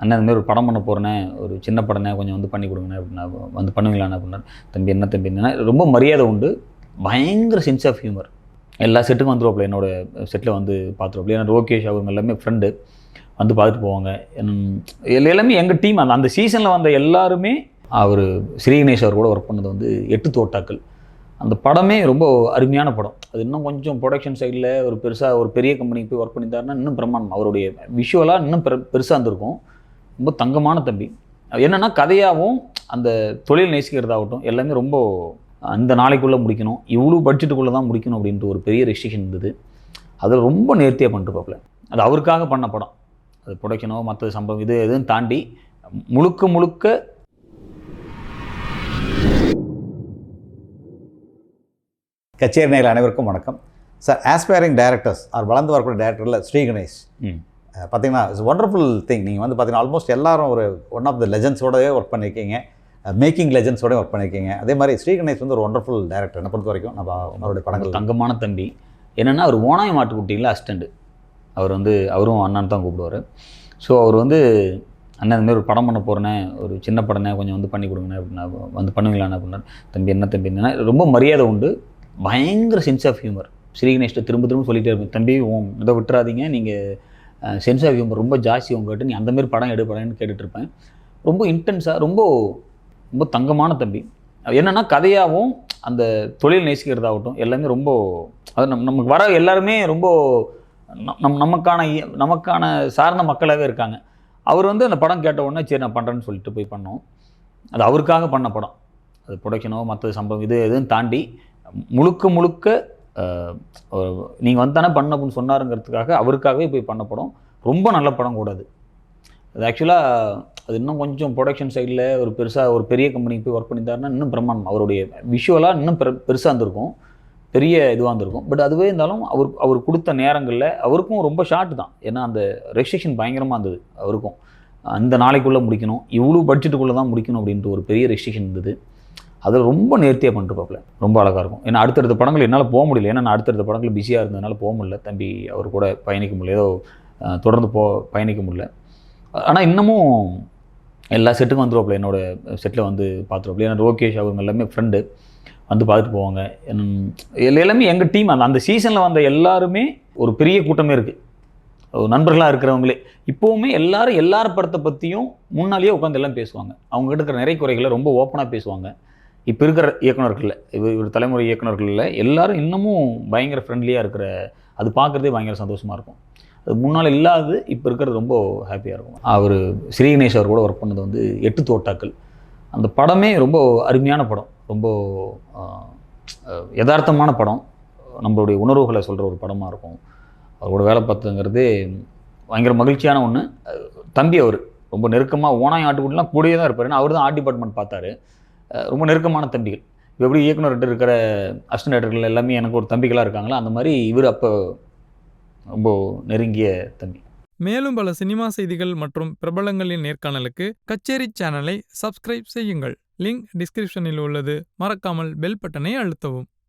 அண்ணன் இந்த மாதிரி ஒரு படம் பண்ண போகிறேனே ஒரு சின்ன படனே கொஞ்சம் வந்து பண்ணி கொடுங்கண்ணே அப்படின்னா வந்து பண்ணுவீங்களாண்ணே அப்படின்னா தம்பி என்ன தம்பி என்ன ரொம்ப மரியாதை உண்டு பயங்கர சென்ஸ் ஆஃப் ஹியூமர் எல்லா செட்டுக்கும் வந்துருவாப்புல என்னோட செட்டில் வந்து பார்த்துருவோம்ல ஏன்னா ரோகேஷ் அவங்க எல்லாமே ஃப்ரெண்டு வந்து பார்த்துட்டு போவாங்க. எல்லாமே எங்கள் டீம் அந்த அந்த சீசனில் வந்த எல்லாருமே அவர் ஸ்ரீ கணேஷ் அவர் கூட ஒர்க் பண்ணது வந்து எட்டு தோட்டாக்கள். அந்த படமே ரொம்ப அருமையான படம். அது இன்னும் கொஞ்சம் ப்ரொடக்ஷன் சைடில் ஒரு பெருசாக ஒரு பெரிய கம்பெனிக்கு போய் ஒர்க் பண்ணியிருந்தாருன்னா இன்னும் பிரம்மாண்டம். அவருடைய விஷுவலாக இன்னும் பெருசாக இருந்திருக்கும். ரொம்ப தங்கமான தம்பி. என்னன்னா கதையாகவும் அந்த தொழில் நேசிக்கிறதாகட்டும் எல்லாமே ரொம்ப அந்த நாளைக்குள்ளே முடிக்கணும் இவ்வளோ பட்ஜெட்டுக்குள்ளே தான் முடிக்கணும் அப்படின்ட்டு ஒரு பெரிய ரெஸ்ட்ரிக்ஷன் இருந்தது. அதில் ரொம்ப நேர்த்தியாக பண்ணிட்டு பார்ப்பல அது அவருக்காக பண்ண படம். அது ப்ரொடக்ஷனோ மற்ற சம்பவம் இது எதுவும் தாண்டி முழுக்க முழுக்க கச்சேரி நேயர்கள் அனைவருக்கும் வணக்கம். சார் ஆஸ்பைரிங் டைரக்டர்ஸ் ஆர் வளர்ந்து வரக்கூடிய டைரக்டரில் ஸ்ரீ கணேஷ். பார்த்தீங்கன்னா இட்ஸ் ஒண்டர்ஃபுல் திங் நீங்கள் வந்து பார்த்தீங்கன்னா ஆல்மோஸ்ட் எல்லாரும் ஒரு ஒன் ஆஃப் த லெஜண்ட்ஸோடவே ஒர்க் பண்ணியிருக்கீங்க மேக்கிங் லெஜண்ட்ஸோடய ஒர்க் பண்ணியிருக்கீங்க அதே மாதிரி ஸ்ரீ கணேஷ் வந்து ஒரு ஒண்டர்ஃபுல் டைரக்டர் என்னை பொறுத்த வரைக்கும் நம்ம அவருடைய படங்கள். தங்கமான தம்பி. என்னென்னா அவர் ஓனாய் மாட்டுக்குட்டியில் அசிஸ்டண்ட் அவர் வந்து அவரும் அண்ணன் தான் கூப்பிடுவார். ஸோ அவர் வந்து அண்ணன் இந்த மாதிரி ஒரு படம் பண்ண போகிறேனே ஒரு சின்ன படனே கொஞ்சம் வந்து பண்ணி கொடுங்கண்ணே அப்படின்னா வந்து பண்ணுவீங்களாண்ணே அப்படின்னா தம்பி என்ன தம்பி? என்ன ரொம்ப மரியாதை உண்டு. பயங்கர சென்ஸ் ஆஃப் ஹியூமர் ஸ்ரீகணேஷ்ட திரும்ப திரும்ப சொல்லிட்டே இருப்பேன் தம்பி உன் இதை விட்டுறாதீங்க. நீங்கள் சென்ஸ் ஆஃப் ஹியூமர் ரொம்ப ஜாஸ்தி உங்ககிட்ட நீ அந்தமாரி படம் எடுப்படன்னு கேட்டுட்ருப்பேன் ரொம்ப இன்டென்ஸாக ரொம்ப ரொம்ப தங்கமான தம்பி. என்னென்னா கதையாகவும் அந்த தொழில் நேசிக்கிறதாகட்டும் எல்லாமே ரொம்ப அது நம் நமக்கு வர எல்லாருமே ரொம்ப நம் நமக்கான நமக்கான சார்ந்த மக்களாகவே இருக்காங்க. அவர் வந்து அந்த படம் கேட்ட உடனே சரி நான் பண்ணுறேன்னு சொல்லிட்டு போய் பண்ணோம். அது அவருக்காக பண்ண படம். அது ப்ரொடக்ஷனோ மற்ற சம்பவம் இது எதுவும் தாண்டி முழுக்க முழுக்க நீங்கள் வந்து தானே பண்ண அப்படின்னு சொன்னாருங்கிறதுக்காக அவருக்காகவே போய் பண்ண படம் ரொம்ப நல்ல படம் கூடாது அது. ஆக்சுவலாக அது இன்னும் கொஞ்சம் ப்ரொடக்ஷன் சைடில் ஒரு பெருசாக ஒரு பெரிய கம்பெனிக்கு போய் ஒர்க் பண்ணியிருந்தாருன்னா இன்னும் பிரம்மாண்டம். அவருடைய விஷுவலாக இன்னும் பெரு பெருசாக இருந்திருக்கும். பெரிய இதுவாக இருந்திருக்கும். பட் அதுவே இருந்தாலும் அவர் அவர் கொடுத்த நேரங்களில் அவருக்கும் ரொம்ப ஷார்ட் தான். ஏன்னா அந்த ரெஸ்ட்ரிக்ஷன் பயங்கரமாக இருந்தது அவருக்கும். அந்த நாளைக்குள்ளே முடிக்கணும். இவ்வளோ பட்ஜெட்டுக்குள்ளே தான் முடிக்கணும் அப்படின்ட்டு ஒரு பெரிய ரெஸ்ட்ரிக்ஷன் இருந்தது. அதில் ரொம்ப நேர்த்தியாக பண்ணிட்டு ரொம்ப அழகாக இருக்கும். ஏன்னா அடுத்தடுத்த படங்கள் என்னால் போக முடியல. ஏன்னா நான் அடுத்தடுத்த படங்கள் பிஸியாக இருந்ததுனால போக முடியல. தம்பி அவர் கூட பயணிக்க முடியல. ஏதோ தொடர்ந்து போ பயணிக்க முடியல. ஆனால் இன்னமும் எல்லா செட்டுக்கும் வந்துருவாப்புல. என்னோட செட்டில் வந்து பார்த்துருவாப்புல ஏன்னா ரோகேஷ் அவங்க எல்லாமே ஃப்ரெண்டு வந்து பார்த்துட்டு போவாங்க. எல்லாமே எங்கள் டீம் அந்த அந்த சீசனில் வந்த எல்லாருமே ஒரு பெரிய கூட்டமே இருக்குது நண்பர்களாக இருக்கிறவங்களே. இப்போவுமே எல்லாரும் எல்லார் படத்தை பற்றியும் முன்னாலேயே உட்காந்து எல்லாம் பேசுவாங்க. அவங்ககிட்ட இருக்கிற நிறை குறைகளை ரொம்ப ஓப்பனாக பேசுவாங்க. இப்போ இருக்கிற இயக்குநர்களில் இவர் இவர் தலைமுறை இயக்குநர்களில் எல்லாரும் இன்னமும் பயங்கர ஃப்ரெண்ட்லியாக இருக்கிற அது பார்க்குறதே பயங்கர சந்தோஷமாக இருக்கும். அது முன்னால் இல்லாது இப்போ இருக்கிறது ரொம்ப ஹாப்பியாக இருக்கும். அவர் ஸ்ரீ கணேஷ் அவர் கூட ஒர்க் பண்ணது வந்து எட்டு தோட்டாக்கள். அந்த படமே ரொம்ப அருமையான படம். ரொம்ப யதார்த்தமான படம். நம்மளுடைய உணர்வுகளை சொல்கிற ஒரு படமாக இருக்கும். அவரோட வேலை பார்த்ததுங்கிறது பயங்கர மகிழ்ச்சியான ஒன்று தம்பி அவர் ரொம்ப நெருக்கமாக ஓனாய் ஆட்டுக்குட்டிலாம் கூடயே தான் இருப்பார். ஏன்னா அவர் தான் ஆர்ட் டிபார்ட்மெண்ட் பார்த்தாரு. ரொம்ப நெருக்கமான தம்பிகள் இப்போ எப்படி இயக்குனர்கிட்ட இருக்கிற அசிஸ்டன்ட் எல்லாமே எனக்கு ஒரு தம்பிகளாக இருக்காங்களா? அந்த மாதிரி இவர் அப்போ ரொம்ப நெருங்கிய தம்பி. மேலும் பல சினிமா செய்திகள் மற்றும் பிரபலங்களின் நேர்காணலுக்கு கச்சேரி சேனலை சப்ஸ்கிரைப் செய்யுங்கள். லிங்க் டிஸ்கிரிப்ஷனில் உள்ளது. மறக்காமல் பெல் பட்டனை அழுத்தவும்.